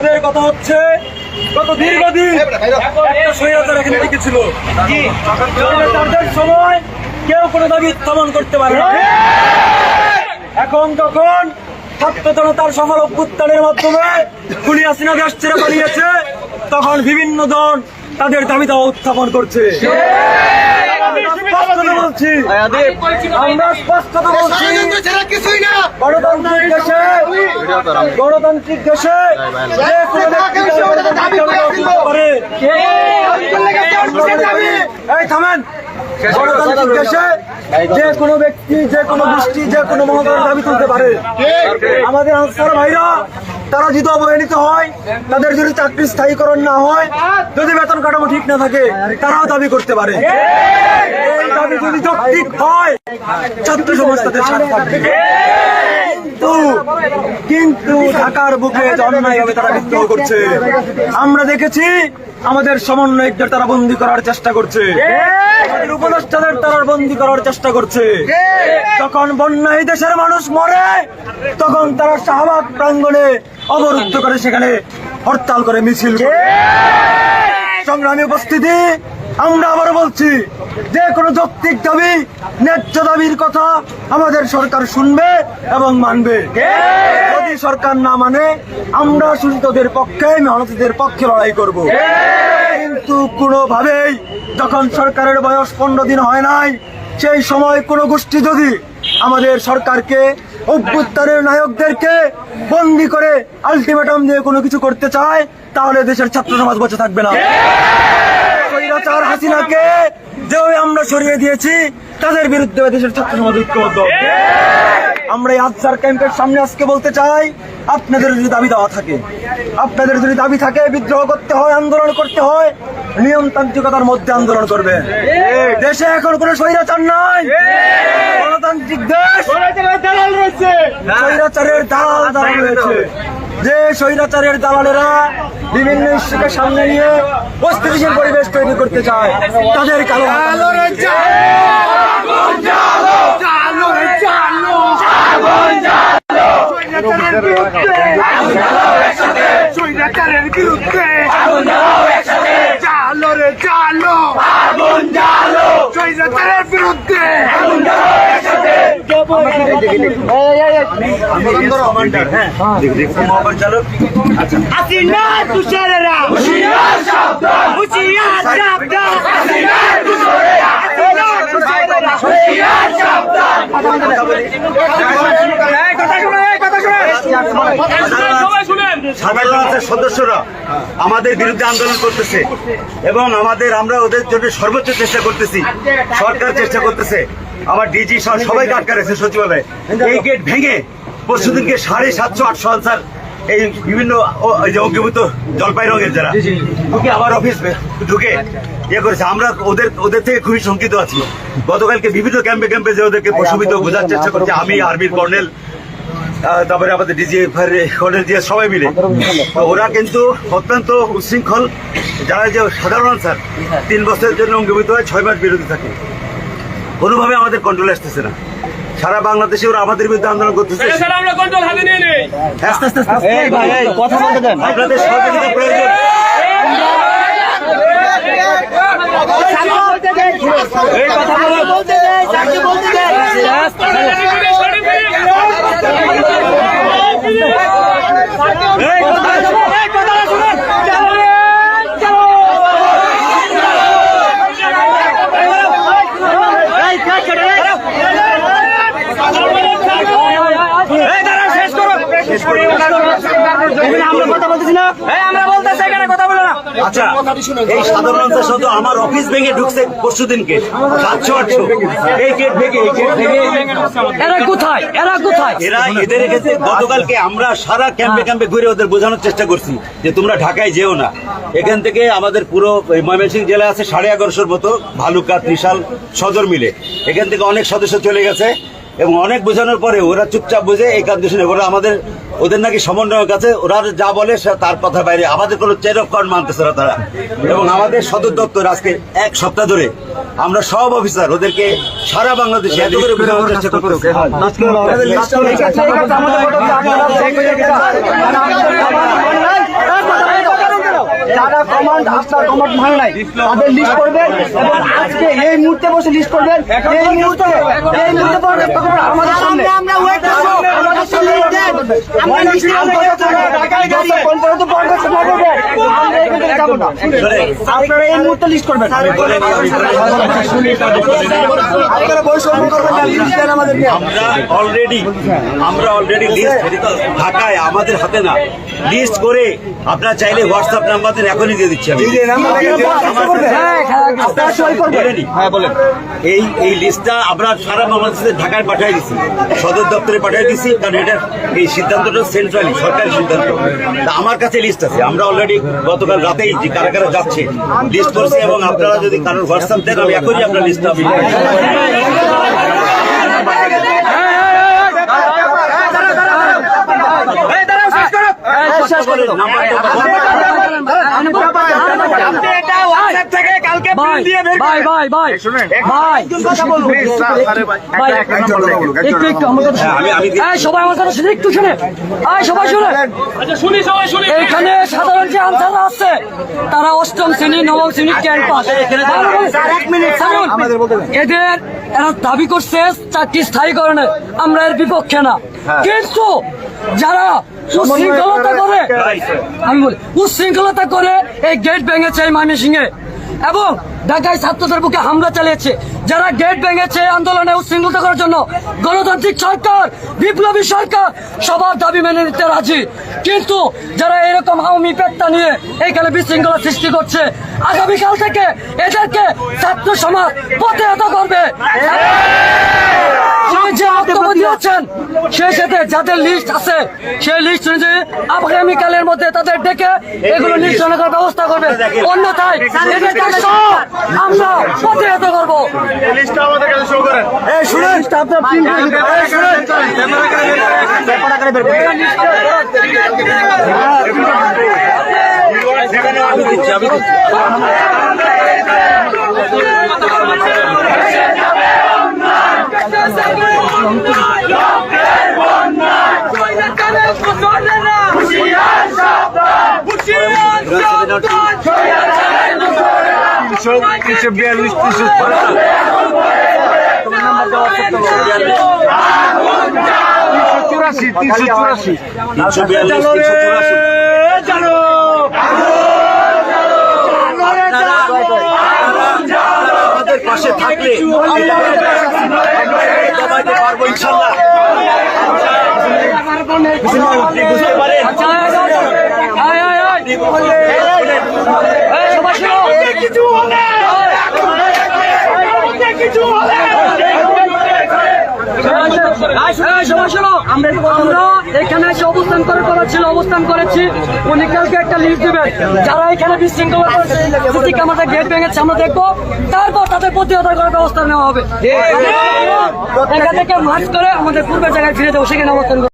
কথা হচ্ছে গত দীর্ঘদিন একটা স্বৈরাচার এখানে টিকেছিল স্বৈরাচারদের সময় কেউ কোনো দাবি উত্থাপন করতে পারে না। এখন তখন ছাত্র জনতার সফল অভ্যুত্থানের মাধ্যমে হাসিনা দেশ ছেড়ে পালিয়েছে তখন বিভিন্ন দল তাদের দাবি দাওয়া উত্থাপন করছে। বলছি। আমরা স্পষ্টত বলছি। গণতান্ত্রিক দেশে গণতান্ত্রিক দেশে যে কোনো ব্যক্তি গণতান্ত্রিক দাবি? এই থামেন। গণতান্ত্রিক দেশে যে কোনো ব্যক্তি যে কোনো গোষ্ঠী যে কোনো মহোদয়ের দাবি তুলতে পারে। আমাদের আনসার ভাইরা তারা যদি অবহেলিত হয়, তাদের যদি চাকরি স্থায়ীকরণ না হয়, যদি বেতন কাঠামো ঠিক না থাকে, তারাও দাবি করতে পারে। এই দাবি যদি ঠিক হয়, ছাত্র সমাজ তাদের থাকবে। কিন্তু ঢাকার বুকে অন্যায়ভাবে তারা বিদ্রোহ করছে, আমরা দেখেছি আমাদের সমন্বয়কদের তারা বন্দি করার চেষ্টা করছে। উপদেষ্টাদের তারা বন্দি করার চেষ্টা করছে। তখন বন্যায় দেশের মানুষ মরে, তখন তারা শাহবাগ প্রাঙ্গণে অবরুদ্ধ করে সেখানে হরতাল করে মিছিল সংগ্রামী উপস্থিতি আমরা আবার বলছি যে কোনো যৌক্তিক দাবি ন্যায্য দাবির কথা আমাদের সরকার শুনবে এবং মানবে। যদি সরকার না মানে আমরা শোষিতদের পক্ষে মেহনতিদের পক্ষে লড়াই করব। কিন্তু কোনোভাবেই যখন সরকারের বয়স পনেরো দিন হয় নাই সেই সময় কোনো গোষ্ঠী যদি আমাদের সরকারকে অভ্যুত্থানের নায়কদেরকে বন্দি করে আলটিমেটাম দিয়ে কোনো কিছু করতে চায় তাহলে দেশের ছাত্র সমাজ বসে থাকবে না। স্বৈরাচার হাসিনাকে যেভাবে আমরা সরিয়ে দিয়েছি, তাদের বিরুদ্ধে দেশের ছাত্র সমাজ ঐক্যবদ্ধ। আমরা এই আফসার ক্যাম্পের সামনে আজকে বলতে চাই, আপনাদের যদি দাবি দেওয়া থাকে, আপনাদের যদি দাবি থাকে, বিদ্রোহ করতে হয়, আন্দোলন করতে হয়, নিয়মতান্ত্রিকতার মধ্যে আন্দোলন করবে দেশে এখন কোনো স্বৈরাচার নাই। গণতান্ত্রিক দেশ। স্বৈরাচারের দালাল দালাল যে স্বৈরাচারের দালালেরা বিভিন্ন ইস্যুকে সামনে নিয়ে অস্থিতিশীল পরিবেশ তৈরি করতে চায়। তাদের কালো স্বৈরাচারের বিরুদ্ধে চালো রে চালো স্বৈরাচারের বিরুদ্ধে। সদস্যরা আমাদের বিরুদ্ধে আন্দোলন করতেছে এবং আমাদের আমরা ওদের জন্য সর্বোচ্চ চেষ্টা করতেছি। সরকার চেষ্টা করতেছে। আমার ডিজি সহ সবাইকে আটকা রেখেছে সচিবালয়ে। এই গেট ভেঙে পরশুদিনকে সাড়ে সাতশো আটশো আনসার এই বিভিন্ন অঙ্গীভূত জলপাই রঙের যারা ঢুকে আমার অফিস ঢুকে ইয়ে করেছে। আমরা ওদের ওদের থেকে খুবই শঙ্কিত আছি। গতকালকে বিভিন্ন ক্যাম্পে ক্যাম্পে যে ওদেরকে প্রশমিত বোঝার চেষ্টা করছে। আমি আর্মির কর্নেল তারপরে আমাদের ডিজি কর্নেল দিয়ে সবাই মিলে। ওরা কিন্তু অত্যন্ত উচ্ছৃঙ্খল। যারা যে সাধারণ স্যার তিন বছরের জন্য অঙ্গীভূত হয় ছয় মাস বিরতি থাকে। কোনোভাবে আমাদের কন্ট্রোল আসতেছে না। সারা বাংলাদেশে ওরা আমাদের বিরুদ্ধে আন্দোলন করতেছে। আচ্ছা এই সাধারণ শুধু আমার অফিস ভেঙে ঢুকছে পরশু দিনকে। সাতশো আটশো। এই গেট ভেঙে এই গেট ভেঙে। এরা কোথায়? এরা কোথায়? এরা এদের কাছে গতকালকে আমরা সারা ক্যাম্পে ক্যাম্পে ঘুরে ওদের বোঝানোর চেষ্টা করছি যে তোমরা ঢাকায় যেও না। এখান থেকে আমাদের পুরো এই ময়মনসিংহ জেলা আছে সাড়ে এগারোশোর মতো ভালুকা ত্রিশাল সদর মিলে। এখান থেকে অনেক সদস্য চলে গেছে এবং অনেক বোঝানোর পরে ওরা চুপচাপ বুঝে এই কাজ ওরা আমাদের ওদের নাকি সমন্বয়ক আছে ওরা যা বলে তার কথা বাইরে আমাদের কোনো কমান্ড মানতেছে না তারা এবং আমাদের সদর দপ্তর আজকে এক সপ্তাহ ধরে আমরা সব অফিসার ওদেরকে সারা বাংলাদেশে এত করে কমান্ড আপনার কমান্ড ভালো নাই তাদের লিস্ট করবেন এবং আজকে এই মুহূর্তে বসে লিস্ট করবেন। এই মুহূর্তে এই মুহূর্তে আমাদের সামনে আমরা ওয়েট করব। আমাদের সামনে আমরা লিস্ট আপনারা আমাদের হাতে না লিস্ট করে আপনারা চাইলে হোয়াটসঅ্যাপ নাম্বার এখনই দিয়ে দিচ্ছি এই এই লিস্টটা আমরা সারা বাংলাদেশে ঢাকায় পাঠিয়ে দিছি সদর দপ্তরে পাঠিয়ে দিছি কারণ এটা এই সিদ্ধান্তটা সেন্ট্রালি সরকারি সিদ্ধান্ত আমার কাছে লিস্ট আছে আমরা অলরেডি গতকাল রাতেই যে কারা কারা যাচ্ছে লিস্ট করছে এবং আপনারা যদি কারোর হোয়াটসঅ্যাপ দেন, আমি এখনই আপনার লিস্টটা আমি আপনি এটা হোয়াটসঅ্যাপ থেকে কালকে ভাই print দিয়ে বের ভাই করেন। ভাই ভাই ভাই ভাই একটু একটু আমার কথা হ্যাঁ, আমি- আমি শুনে এই সবাই আমার কথা শুনে একটু শুনে। এই সবাই শুনে। এখানে সাধারণ যে আনসাররা আছে তারা অষ্টম শ্রেণি নবম শ্রেণি টেন পাস। এদের এরা দাবি করছে চাকরি স্থায়ীকরণে আমরা এর বিপক্ষে না। কিন্তু যারা উশৃঙ্খলতা করে। আমি বলি উশৃঙ্খলতা করে এই গেট ভেঙেছে এই ময়মনসিংহে এবং ঢাকায় ছাত্রদের বুকে হামলা চালিয়েছে। যারা গেট ভেঙেছে আন্দোলনে উশৃঙ্খলতা করার জন্য গণতান্ত্রিক সরকার বিপ্লবী সরকার সবার দাবি মেনে নিতে রাজি। কিন্তু যারা এরকম আওয়ামী পেটটা নিয়ে এখানে বিশৃঙ্খলা সৃষ্টি করছে আগামীকাল থেকে এদেরকে ছাত্র সমাজ প্রতিহত করবে তিনি যে বক্তব্য দিয়েছেন সেই সাথে যাদের লিস্ট আছে সেই লিস্ট অনুযায়ী আগামীকালের মধ্যে তাদের ডেকে এগুলো নির্ধারণ করার ব্যবস্থা করবে। অন্যথায় আমরা প্রতিহত করব। এই শুনেন আমি দিচ্ছি আমি দিচ্ছি তিনশো বিয়াল্লিশ তিনশো চুরাশি পাশে থাকলে পারব ইনশাল্লাহ এখানে অবস্থান করে অবস্থান করেছি। উনি কালকে একটা লিস্ট দিবেন যারা এখানে বিশৃঙ্খলা করছে সিসি ক্যামেরা গেট ভেঙেছে দেখব তারপর তাদের প্রতিহত করার ব্যবস্থা নেওয়া হবে এখান থেকে মার্চ করে আমাদের পূর্বের জায়গায় ফিরে যাব সেখানে অবস্থান